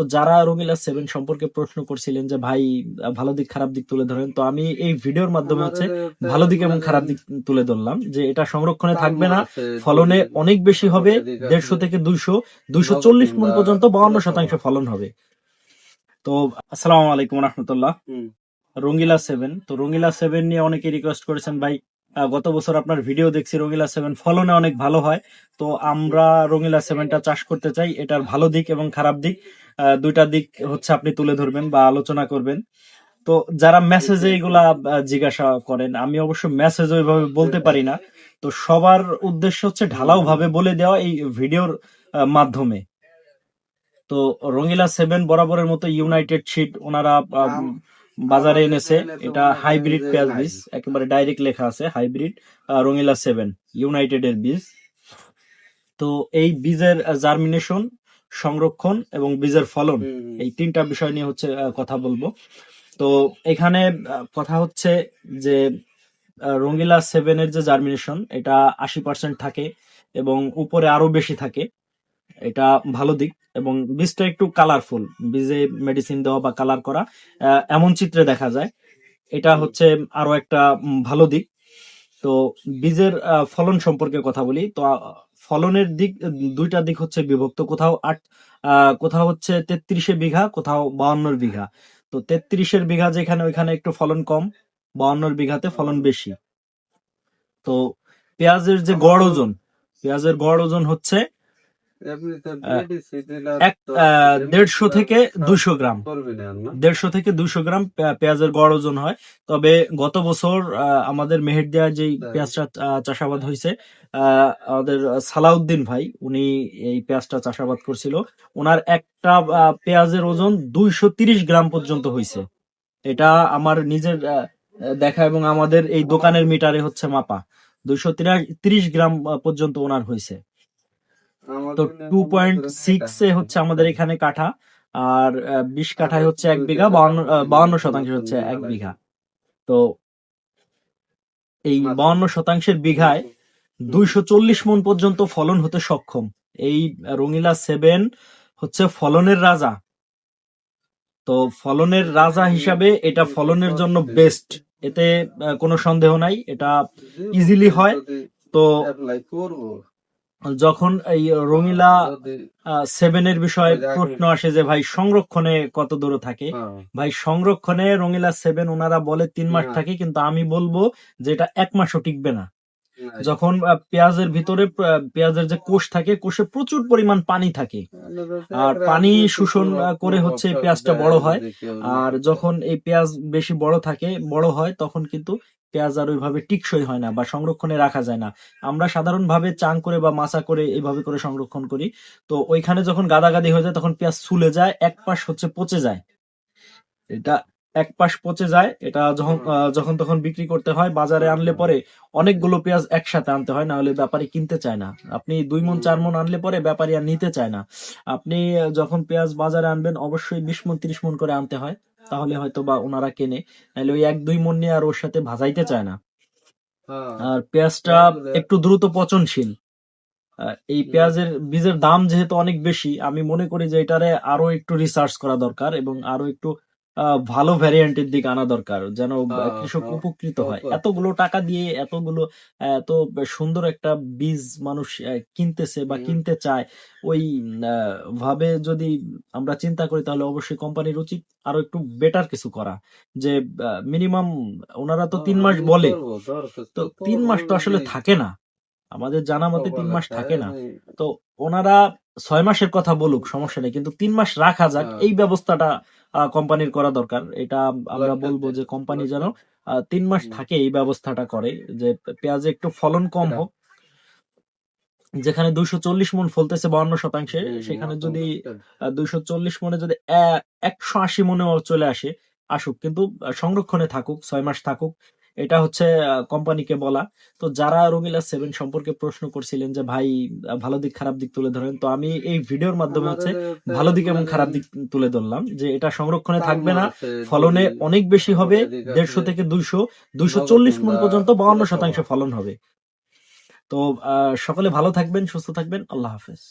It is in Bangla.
তো যারা রঙিলা সেভেন সম্পর্কে প্রশ্ন করছিলেন যে ভাই ভালো দিক খারাপ দিক তুলে ধরেন তো আমি এই ভিডিওর মাধ্যমে হচ্ছে ভালো দিক এবং খারাপ দিক তুলে ধরলাম যে এটা সংরক্ষণে থাকবে না ফলনে অনেক বেশি হবে দেড়শো থেকে দুইশো দুইশো চল্লিশ মন পর্যন্ত বাউন্ন শতাংশ ফলন হবে। তো আসসালামু আলাইকুম রহমতুল্লাহ। হুম। রঙ্গিলা সেভেন তো রঙ্গিলা সেভেন নিয়ে অনেকে রিকোয়েস্ট করেছেন ভাই গত বছর আপনার ভিডিও দেখছি রঙিলা সেভেন ফলনে অনেক ভালো হয়। তো আমরা রঙিলা সেভেনটা চাষ করতে চাই এটার ভালো দিক এবং খারাপ দিক। দুইটা দিক হচ্ছে আপনি তুলে ধরবেন বা আলোচনা করবেন। তো যারা মেসেজে এগুলা আহ, জিজ্ঞাসা করেন আমি অবশ্য মেসেজ ওইভাবে বলতে পারি না। তো সবার উদ্দেশ্য হচ্ছে ঢালাও ভাবে বলে দেওয়া এই ভিডিওর মাধ্যমে। তো রঙিলা সেভেন বরাবরের মতো ইউনাইটেড শিট ওনারা বাজারে এনেছে এটা হাইব্রিড পেঁয়াজ বীজ একেবারে ডাইরেক্ট লেখা আছে হাইব্রিড রঙিলা সেভেন ইউনাইটেড এর বীজ। তো এই বীজের জার্মিনেশন সংরক্ষণ এবং বীজের ফলন এই তিনটা বিষয় নিয়ে হচ্ছে কথা বলব। তো এখানে কথা হচ্ছে যে আহ, রঙ্গিলা সেভেন এর যে জার্মিনেশন এটা আশি পার্সেন্ট থাকে এবং উপরে আরও বেশি থাকে। এটা ভালো দিক এবং বীজটা একটু কালারফুল বীজে মেডিসিন দেওয়া বা কালার করা এমন চিত্রে দেখা যায়। এটা হচ্ছে আরও একটা ভালো দিক। তো বীজের ফলন সম্পর্কে কথা বলি। তো ফলনের দিক, দুইটা দিক হচ্ছে বিভক্ত। কোথাও আট কোথাও হচ্ছে তেত্রিশে বিঘা, কোথাও বাউন্নর বিঘা। তো তেত্রিশের বিঘা যেখানে, ওইখানে একটু ফলন কম, বাউন্নর বিঘাতে ফলন বেশি। তো পেঁয়াজের যে গড় ওজন, পেঁয়াজের গড় ওজন হচ্ছে দেড়শো থেকে দুশো গ্রাম। দেড়শো থেকে দুশো গ্রাম পেঁয়াজের গড় ওজন হয়। তবে গত বছর আমাদের মেহেরদিয়া যে পেঁয়াজটা চাষাবাদ হয়েছে আমাদের সালাউদ্দিন ভাই উনি এই পেঁয়াজটা চাষাবাদ করছিল। ওনার একটা পেঁয়াজের ওজন দুইশো তিরিশ গ্রাম পর্যন্ত হয়েছে এটা আমার নিজের দেখা এবং আমাদের এই দোকানের মিটারে হচ্ছে মাপা। দুইশো তিরিশ গ্রাম পর্যন্ত ওনার হয়েছে তো টু পয়েন্ট সিক্স এ হচ্ছে আমাদের এখানে কাঠা, আর বিশ কাঠায় হচ্ছে এক বিঘা বাউন্ন শতাংশ হচ্ছে এক বিঘা। তো এই বাউন্ন শতাংশের বিঘায় দুইশো চল্লিশ মন পর্যন্ত ফলন হতে সক্ষম। এই রঙিলা সেভেন হচ্ছে ফলনের রাজা। তো ফলনের রাজা হিসাবে এটা ফলনের জন্য বেস্ট এতে কোনো সন্দেহ নাই, এটা easily হয়। তো যখন এই রঙিলা সেভেন এর বিষয়ে প্রশ্ন আসে যে ভাই সংরক্ষণে কত দূরে থাকে? ভাই সংরক্ষণে রঙিলা সেভেন ওনারা বলে তিন মাস থাকে কিন্তু আমি বলব যে এটা এক মাসও টিকবে না। যখন পেঁয়াজের ভিতরে পেঁয়াজের যে কোষ থাকে, কোষে প্রচুর পরিমাণ পানি থাকে। আর পানি শোষণ করে হচ্ছে পেঁয়াজটা বড় হয়। আর যখন এই পেঁয়াজ বেশি বড় থাকে, বড় হয়, তখন কিন্তু পেঁয়াজ আর ওইভাবে টিকসই হয় না বা সংরক্ষণে রাখা যায় না। আমরা সাধারণভাবে চাং করে বা মাচা করে এইভাবে করে সংরক্ষণ করি। তো ওইখানে যখন গাদাগাদি হয়ে যায়, তখন পেঁয়াজ সুলে যায় এক পাশ হচ্ছে পচে যায়। এটা এক পাশ পচে যায় এটা যখন যখন তখন বিক্রি করতে হয় বাজারে আনলে পরে অনেকগুলো পেঁয়াজ একসাথে আনতে হয় না হলে ব্যাপারী কিনতে চায় না। আপনি দুই মন চার মন আনলে পরে ব্যাপারী আর নিতে চায় না। আপনি যখন পেঁয়াজ বাজারে আনবেন অবশ্যই বিশ মন তিরিশ মন করে আনতে হয় তাহলে হয়তো বা ওনারা কেনে। নাহলে ওই এক দুই মন নিয়ে আর ওর সাথে ভাজাইতে চায় না। আর পেঁয়াজটা একটু দ্রুত পচনশীল। এই পেঁয়াজের বীজের দাম যেহেতু অনেক বেশি আমি মনে করি যে এটারে আরও একটু রিসার্চ করা দরকার এবং আরও একটু ভালো ভ্যারিয়েন্টের দিকে আনা দরকার যেন কৃষক উপকৃত হয়। এতগুলো টাকা দিয়ে এতগুলো এত সুন্দর একটা বীজ মানুষ কিনতেছে বা কিনতে চায় ওই ভাবে যদি আমরা চিন্তা করি তাহলে অবশ্যই কোম্পানির উচিত আরও একটু বেটার কিছু করা। যে মিনিমাম ওনারা তো তিন মাস বলে তো তিন মাস তো আসলে থাকে না। আমাদের জানা মতে তিন মাস থাকে না। তো ওনারা ছয় মাসের কথা বলুক সমস্যা নেই কিন্তু তিন মাস রাখা যাক হ্যাঁ। এই ব্যবস্থাটা কোম্পানির করা দরকার। এটা আমরা বলব যে কোম্পানি যেন তিন মাস থাকে এই ব্যবস্থাটা করে যে পেঁয়াজে একটু ফলন কম হোক। যেখানে দুইশো চল্লিশ মন ফলতেছে বাউন্ন শতাংশে সেখানে যদি দুইশো চল্লিশ মনে যদি একশো আশি মনে চলে আসে আসুক। কিন্তু সংরক্ষণে থাকুক ছয় মাস থাকুক এটা হচ্ছে কোম্পানিকে বলা। তো যারা রঙিলা সেভেন সম্পর্কে প্রশ্ন করছিলেন যে ভাই ভালো দিক খারাপ দিক তুলে ধরেন তো আমি এই ভিডিওর মাধ্যমে হচ্ছে ভালো দিক এবং খারাপ দিক তুলে ধরলাম যে এটা সংরক্ষণে থাকবে না। ফলনে অনেক বেশি হবে দেড়শো থেকে দুইশো দুইশো চল্লিশ মন পর্যন্ত বাউন্ন শতাংশ ফলন হবে। তো আহ, সকলে ভালো থাকবেন সুস্থ থাকবেন আল্লাহ হাফেজ।